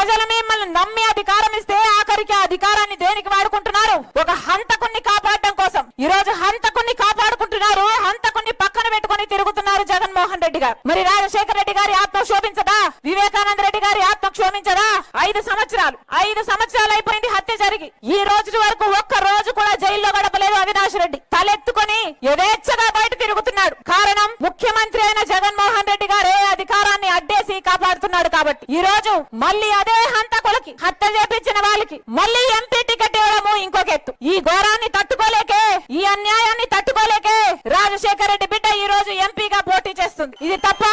ప్రజలు మిమ్మల్ని నమ్మి అధికారం ఇస్తే ఆఖరికి ఆ అధికారాన్ని దేనికి వాడుకుంటున్నారు? ఒక హంతకుణ్ణి కాపాడడం కోసం. ఈ రోజు హంతకుణ్ణి కాపాడుకుంటున్నారు హంతకుణ్ణి పక్కన పెట్టుకొని తిరుగుతున్నారు జగన్మోహన్ రెడ్డి గారు. మరి రాజశేఖర రెడ్డి గారి ఆత్మ క్షోభించదా? వివేకానంద రెడ్డి గారి ఆత్మ క్షోభించదా? ఐదు సంవత్సరాలు ఐదు సంవత్సరాలు అయిపోయింది హత్య జరిగి. ఈ రోజు వరకు ఒక్క రోజు కూడా జైల్లో గడపలేదు అవినాష్ రెడ్డి. తలెత్తుకొని యథేచ్ఛగా బయట తిరుగుతున్నాడు. కారణం ముఖ్యమంత్రి అయిన జగన్మోహన్ రెడ్డి గారే అధికారాన్ని అడ్డేసి మాట్లాడుతున్నాడు కాబట్టి ఈ రోజు మళ్ళీ అదే హంతకులకి హత్య చేపించిన వాళ్ళకి మళ్ళీ ఎంపీ టికెట్ ఇవ్వడము ఇంకొక ఎత్తు. ఈ ఘోరాన్ని తట్టుకోలేకే ఈ అన్యాయాన్ని తట్టుకోలేకే రాజశేఖర రెడ్డి బిడ్డ ఈ రోజు ఎంపీగా పోటీ చేస్తుంది. ఇది తప్ప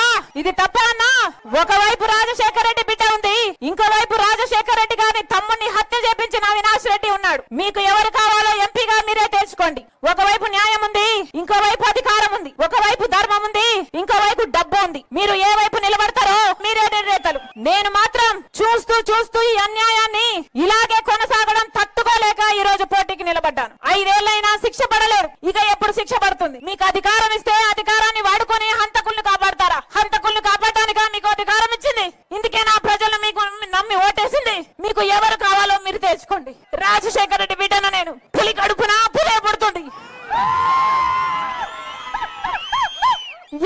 ఇది తప్ప అన్నా. ఒకవైపు రాజశేఖర రెడ్డి బిడ్డ ఉంది ఇంకోవైపు రాజశేఖర రెడ్డి గారి తమ్ముడిని హత్య చేపించిన అవినాష్ రెడ్డి ఉన్నాడు. మీకు ఎవరు కావాలో ఎంపీగా మీరే తెలుసుకోండి. ఒకవైపు న్యాయం ఉంది ఇంకోవైపు అధికారం ఉంది ఒకవైపు ధర్మం ఉంది ఇంకోవైపు డబ్బు ఉంది మీరు ఏ వైపు నిలబడతారో మీరే నిర్ణేతలు నేను మాత్రం చూస్తూ చూస్తూ ఈ అన్యాయాన్ని ఇలాగే కొనసాగడం తట్టుకోలేక ఈ రోజు పోటీకి నిలబడ్డాను. ఐదేళ్ళైనా శిక్ష పడలేరు. ఇక ఎప్పుడు శిక్ష పడుతుంది? మీకు అధికారం ఇస్తే అధికారాన్ని వాడుకొని హంతకుల్ని కాపాడతారా? హంతకుల్ని కాపాడటానిక మీకు అధికారం ఇచ్చింది? ఇందుకే నా ప్రజలు మీకు నమ్మి ఓటేసింది. మీకు ఎవరు కావాలో మీరు తెచ్చుకోండి. రాజశేఖర రెడ్డి బిడ్డను నేను పులి కడుపున పులే పడుతుంది.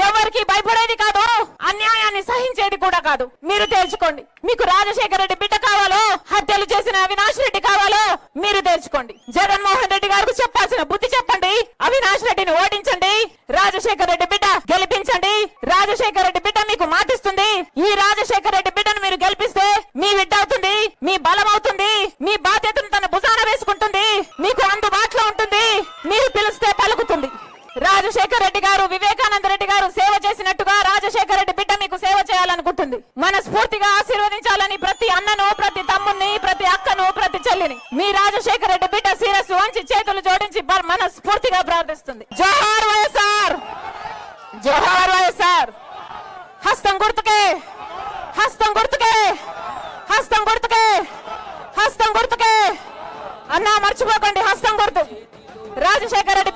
ఎవరికి భయపడేది కాదు అన్యాయాన్ని సహించేది కూడా కాదు. మీరు తేల్చుకోండి. మీకు రాజశేఖర రెడ్డి బిడ్డ కావాలో హత్యలు చేసిన అవినాష్ రెడ్డి కావాలో మీరు తేల్చుకోండి. జగన్మోహన్ రెడ్డి గారికి చెప్పాల్సిన బుద్ధి చెప్పండి. అవినాష్ రెడ్డిని ఓడించండి. రాజశేఖర రెడ్డి బిడ్డ గెలిపించండి. రాజశేఖర రెడ్డి బిడ్డ మీకు మాటిస్తుంది. ఈ రాజశేఖర రెడ్డి బిడ్డను మీరు గెలిపిస్తే మీ బిడ్డ అవుతుంది మీ బలం అవుతుంది మీ బాధ్యతను తన భుజాన వేసుకుంటుంది మీకు అందుబాటులో ఉంటుంది మీరు పిలిస్తే పలుకుతుంది రాజశేఖర రెడ్డి గారు వివేకానంద రెడ్డి గారు సేవ చేసినట్టుగా రాజశేఖర రెడ్డి బిడ్డ మీకు సేవ చేయాలనుకుంటుంది. మనస్ఫూర్తిగా ఆశీర్వదించాలని ప్రతి అన్నను ప్రతి తమ్ముని ప్రతి అక్కను ప్రతి చెల్లిని మీ రాజశేఖర రెడ్డి బిడ్డ శిరస్సు వంచి చేతులు జోడించి బ- మనస్ఫూర్తిగా ప్రార్థిస్తుంది. జోహార్ వైఎస్ఆర్! జోహార్ వైఎస్ఆర్! హస్తం గుర్తుకే! హస్తం గుర్తుకే! హస్తం గుర్తుకే! హస్తం గుర్తుకే! అన్నా మర్చిపోకండి హస్తం గుర్తు. రాజశేఖర రెడ్డి